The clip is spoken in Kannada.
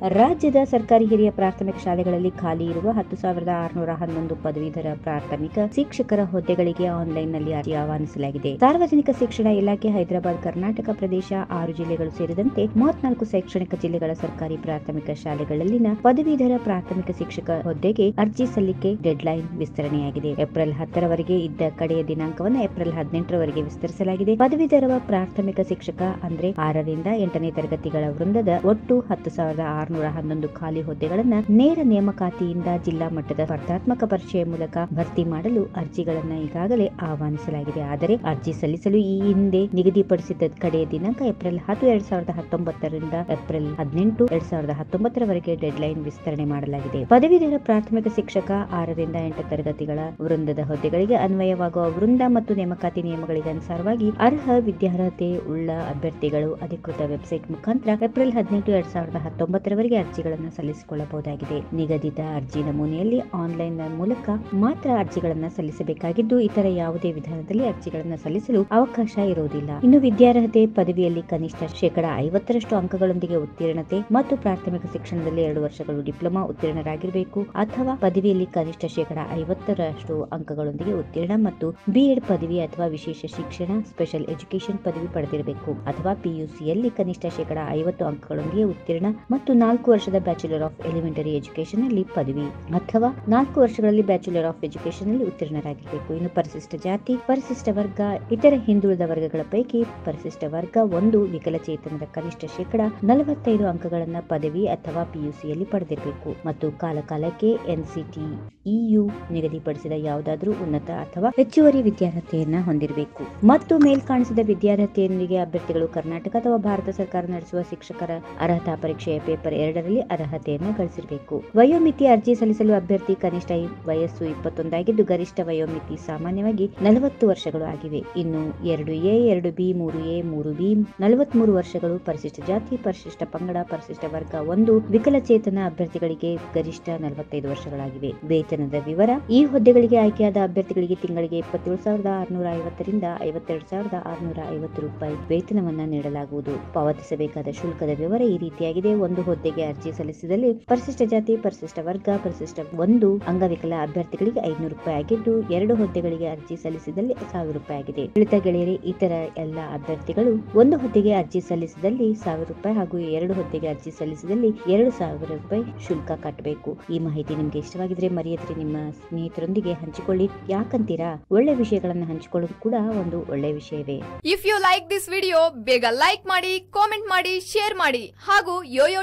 ರಾಜ್ಯದ ಸರ್ಕಾರಿ ಹಿರಿಯ ಪ್ರಾಥಮಿಕ ಶಾಲೆಗಳಲ್ಲಿ ಖಾಲಿ ಇರುವ ಹತ್ತು ಸಾವಿರದ ಆರುನೂರ ಹನ್ನೊಂದು ಪದವೀಧರ ಪ್ರಾಥಮಿಕ ಶಿಕ್ಷಕರ ಹುದ್ದೆಗಳಿಗೆ ಆನ್ಲೈನ್ನಲ್ಲಿ ಅರ್ಜಿ ಆಹ್ವಾನಿಸಲಾಗಿದೆ. ಸಾರ್ವಜನಿಕ ಶಿಕ್ಷಣ ಇಲಾಖೆ ಹೈದರಾಬಾದ್, ಕರ್ನಾಟಕ ಪ್ರದೇಶ ಆರು ಜಿಲ್ಲೆಗಳು ಸೇರಿದಂತೆ ಮೂವತ್ನಾಲ್ಕು ಶೈಕ್ಷಣಿಕ ಜಿಲ್ಲೆಗಳ ಸರ್ಕಾರಿ ಪ್ರಾಥಮಿಕ ಶಾಲೆಗಳಲ್ಲಿನ ಪದವೀಧರ ಪ್ರಾಥಮಿಕ ಶಿಕ್ಷಕ ಹುದ್ದೆಗೆ ಅರ್ಜಿ ಸಲ್ಲಿಕೆ ಡೆಡ್ಲೈನ್ ವಿಸ್ತರಣೆಯಾಗಿದೆ. ಏಪ್ರಿಲ್ ಹತ್ತರವರೆಗೆ ಇದ್ದ ಕಡೆಯ ದಿನಾಂಕವನ್ನು ಏಪ್ರಿಲ್ ಹದಿನೆಂಟರವರೆಗೆ ವಿಸ್ತರಿಸಲಾಗಿದೆ. ಪದವೀಧರ ಪ್ರಾಥಮಿಕ ಶಿಕ್ಷಕ ಅಂದ್ರೆ ಆರರಿಂದ ಎಂಟನೇ ತರಗತಿಗಳ ವೃಂದದ ಒಟ್ಟು ಹತ್ತು ಸಾವಿರದ ಆರುನೂರ ಹನ್ನೊಂದು ಖಾಲಿ ಹುದ್ದೆಗಳನ್ನ ನೇರ ನೇಮಕಾತಿಯಿಂದ ಜಿಲ್ಲಾ ಮಟ್ಟದ ಸ್ಪರ್ಧಾತ್ಮಕ ಪರೀಕ್ಷೆಯ ಮೂಲಕ ಭರ್ತಿ ಮಾಡಲು ಅರ್ಜಿಗಳನ್ನ ಈಗಾಗಲೇ ಆಹ್ವಾನಿಸಲಾಗಿದೆ. ಆದರೆ ಅರ್ಜಿ ಸಲ್ಲಿಸಲು ಈ ಹಿಂದೆ ನಿಗದಿಪಡಿಸಿದ ಕಡೆಯ ದಿನಾಂಕ ಏಪ್ರಿಲ್ ಹತ್ತು, ಎರಡ್ ಸಾವಿರದ ಹತ್ತೊಂಬತ್ತರಿಂದ ಏಪ್ರಿಲ್ ಹದಿನೆಂಟು, ಎರಡ್ ಸಾವಿರದ ಹತ್ತೊಂಬತ್ತರವರೆಗೆ ಡೆಡ್ಲೈನ್ ವಿಸ್ತರಣೆ ಮಾಡಲಾಗಿದೆ. ಪದವೀಧರ ಪ್ರಾಥಮಿಕ ಶಿಕ್ಷಕ ಆರರಿಂದ ಎಂಟು ತರಗತಿಗಳ ವೃಂದದ ಹುದ್ದೆಗಳಿಗೆ ಅನ್ವಯವಾಗುವ ವೃಂದ ಮತ್ತು ನೇಮಕಾತಿ ನಿಯಮಗಳಿಗೆ ಅನುಸಾರವಾಗಿ ಅರ್ಹ ವಿದ್ಯಾರ್ಹತೆ ಉಳ್ಳ ಅಭ್ಯರ್ಥಿಗಳು ಅಧಿಕೃತ ವೆಬ್ಸೈಟ್ ಮುಖಾಂತರ ಏಪ್ರಿಲ್ ಹದಿನೆಂಟು, ಎರಡ್ ಸಾವಿರದ ಹತ್ತೊಂಬತ್ತರವರೆಗೆ ಅರ್ಜಿಗಳನ್ನು ಸಲ್ಲಿಸಿಕೊಳ್ಳಬಹುದಾಗಿದೆ. ನಿಗದಿತ ಅರ್ಜಿ ನಮೂನೆಯಲ್ಲಿ ಆನ್ಲೈನ್ ಮೂಲಕ ಮಾತ್ರ ಅರ್ಜಿಗಳನ್ನು ಸಲ್ಲಿಸಬೇಕಾಗಿದ್ದು, ಇತರ ಯಾವುದೇ ವಿಧಾನದಲ್ಲಿ ಅರ್ಜಿಗಳನ್ನು ಸಲ್ಲಿಸಲು ಅವಕಾಶ ಇರುವುದಿಲ್ಲ. ಇನ್ನು ವಿದ್ಯಾರ್ಹತೆ ಪದವಿಯಲ್ಲಿ ಕನಿಷ್ಠ ಶೇಕಡಾ ಐವತ್ತರಷ್ಟು ಅಂಕಗಳೊಂದಿಗೆ ಉತ್ತೀರ್ಣತೆ ಮತ್ತು ಪ್ರಾಥಮಿಕ ಶಿಕ್ಷಣದಲ್ಲಿ ಎರಡು ವರ್ಷಗಳು ಡಿಪ್ಲೊಮಾ ಉತ್ತೀರ್ಣರಾಗಿರಬೇಕು ಅಥವಾ ಪದವಿಯಲ್ಲಿ ಕನಿಷ್ಠ ಶೇಕಡಾ ಐವತ್ತರಷ್ಟು ಅಂಕಗಳೊಂದಿಗೆ ಉತ್ತೀರ್ಣ ಮತ್ತು ಬಿಎಡ್ ಪದವಿ ಅಥವಾ ವಿಶೇಷ ಶಿಕ್ಷಣ ಸ್ಪೆಷಲ್ ಎಜುಕೇಶನ್ ಪದವಿ ಪಡೆದಿರಬೇಕು ಅಥವಾ ಪಿಯುಸಿಯಲ್ಲಿ ಕನಿಷ್ಠ ಶೇಕಡಾ ಐವತ್ತು ಅಂಕಗಳೊಂದಿಗೆ ಉತ್ತೀರ್ಣ ಮತ್ತು ನಾಲ್ಕು ವರ್ಷದ ಬ್ಯಾಚುಲರ್ ಆಫ್ ಎಲಿಮೆಂಟರಿ ಎಜುಕೇಶನ್ ಅಲ್ಲಿ ಪದವಿ ಅಥವಾ ನಾಲ್ಕು ವರ್ಷಗಳಲ್ಲಿ ಬ್ಯಾಚುಲರ್ ಆಫ್ ಎಜುಕೇಶನ್ ಅಲ್ಲಿ ಉತ್ತೀರ್ಣರಾಗಿರಬೇಕು. ಇನ್ನು ಪರಿಶಿಷ್ಟ ಜಾತಿ, ಪರಿಶಿಷ್ಟ ವರ್ಗ, ಇತರ ಹಿಂದುಳಿದ ವರ್ಗಗಳ ಪೈಕಿ ಪರಿಶಿಷ್ಟ ವರ್ಗ ಒಂದು, ವಿಕಲಚೇತನದ ಕನಿಷ್ಠ ಶೇಕಡ ನಲವತ್ತೈದು ಅಂಕಗಳನ್ನ ಪದವಿ ಅಥವಾ ಪಿಯುಸಿಯಲ್ಲಿ ಪಡೆದಿರಬೇಕು. ಮತ್ತು ಕಾಲಕಾಲಕ್ಕೆ ಎನ್ಸಿಟಿ ಇಯು ನಿಗದಿಪಡಿಸಿದ ಯಾವುದಾದರೂ ಉನ್ನತ ಅಥವಾ ಹೆಚ್ಚುವರಿ ವಿದ್ಯಾರ್ಹತೆಯನ್ನ ಹೊಂದಿರಬೇಕು. ಮತ್ತು ಮೇಲ್ಕಾಣಿಸಿದ ವಿದ್ಯಾರ್ಹತೆಯೊಂದಿಗೆ ಅಭ್ಯರ್ಥಿಗಳು ಕರ್ನಾಟಕ ಅಥವಾ ಭಾರತ ಸರ್ಕಾರ ನಡೆಸುವ ಶಿಕ್ಷಕರ ಅರ್ಹತಾ ಪರೀಕ್ಷೆಯ ಪೇಪರ್ ಎರಡರಲ್ಲಿ ಅರ್ಹತೆಯನ್ನು ಗಳಿಸಿರಬೇಕು. ವಯೋಮಿತಿ ಅರ್ಜಿ ಸಲ್ಲಿಸಲು ಅಭ್ಯರ್ಥಿ ಕನಿಷ್ಠ ವಯಸ್ಸು ಇಪ್ಪತ್ತೊಂದಾಗಿದ್ದು ಗರಿಷ್ಠ ವಯೋಮಿತಿ ಸಾಮಾನ್ಯವಾಗಿ ನಲವತ್ತು ವರ್ಷಗಳು ಆಗಿವೆ. ಇನ್ನು ಎರಡು ಎ, ಎರಡು ಬಿ, ಮೂರು ಎ, ಮೂರು ಬಿ, ನಲವತ್ಮೂರು ವರ್ಷಗಳು ಪರಿಶಿಷ್ಟ ಜಾತಿ, ಪರಿಶಿಷ್ಟ ಪಂಗಡ, ಪರಿಶಿಷ್ಟ ವರ್ಗ ಒಂದು ವಿಕಲಚೇತನ ಅಭ್ಯರ್ಥಿಗಳಿಗೆ ಗರಿಷ್ಠ ನಲವತ್ತೈದು ವರ್ಷಗಳಾಗಿವೆ. ವೇತನದ ವಿವರ, ಈ ಹುದ್ದೆಗಳಿಗೆ ಆಯ್ಕೆಯಾದ ಅಭ್ಯರ್ಥಿಗಳಿಗೆ ತಿಂಗಳಿಗೆ ಇಪ್ಪತ್ತೇಳು ಸಾವಿರದ ಆರುನೂರ ಐವತ್ತರಿಂದ ಐವತ್ತೆರಡು ಸಾವಿರದ ಆರುನೂರ ಐವತ್ತು ರೂಪಾಯಿ ವೇತನವನ್ನ ನೀಡಲಾಗುವುದು. ಪಾವತಿಸಬೇಕಾದ ಶುಲ್ಕದ ವಿವರ ಈ ರೀತಿಯಾಗಿದೆ. ಒಂದು ಅರ್ಜಿ ಸಲ್ಲಿಸಿದಲ್ಲಿ ಪರಿಶಿಷ್ಟ ಜಾತಿ, ಪರಿಶಿಷ್ಟ ವರ್ಗ, ಪರಿಶಿಷ್ಟ ಒಂದು ಅಂಗವಿಕಲ ಅಭ್ಯರ್ಥಿಗಳಿಗೆ ಐನೂರು ರೂಪಾಯಿ ಆಗಿದ್ದು, ಎರಡು ಹುದ್ದೆಗಳಿಗೆ ಅರ್ಜಿ ಸಲ್ಲಿಸಿದಲ್ಲಿ ಸಾವಿರ ರೂಪಾಯಿ ಆಗಿದೆ. ಉಳಿತ ಗೆಳೆಯರಿ, ಇತರ ಎಲ್ಲ ಅಭ್ಯರ್ಥಿಗಳು ಒಂದು ಹುದ್ದೆಗೆ ಅರ್ಜಿ ಸಲ್ಲಿಸಿದಲ್ಲಿ ಸಾವಿರ ರೂಪಾಯಿ ಹಾಗೂ ಎರಡು ಹುದ್ದೆಗೆ ಅರ್ಜಿ ಸಲ್ಲಿಸಿದಲ್ಲಿ ಎರಡು ಸಾವಿರ ರೂಪಾಯಿ ಶುಲ್ಕ ಕಟ್ಟಬೇಕು. ಈ ಮಾಹಿತಿ ನಿಮ್ಗೆ ಇಷ್ಟವಾಗಿದ್ರೆ ಮರೆಯದ್ರೆ. ನಿಮ್ಮ ಸ್ನೇಹಿತರೊಂದಿಗೆ ಹಂಚಿಕೊಳ್ಳಿ. ಯಾಕಂತೀರಾ? ಒಳ್ಳೆ ವಿಷಯಗಳನ್ನು ಹಂಚಿಕೊಳ್ಳೋದು ಕೂಡ ಒಂದು ಒಳ್ಳೆ ವಿಷಯವೇ. If you like this video ಬೇಗ ಲೈಕ್ ಮಾಡಿ ಕಾಮೆಂಟ್ ಮಾಡಿ ಶೇರ್ ಮಾಡಿ ಹಾಗೂ ಯೋಯೋ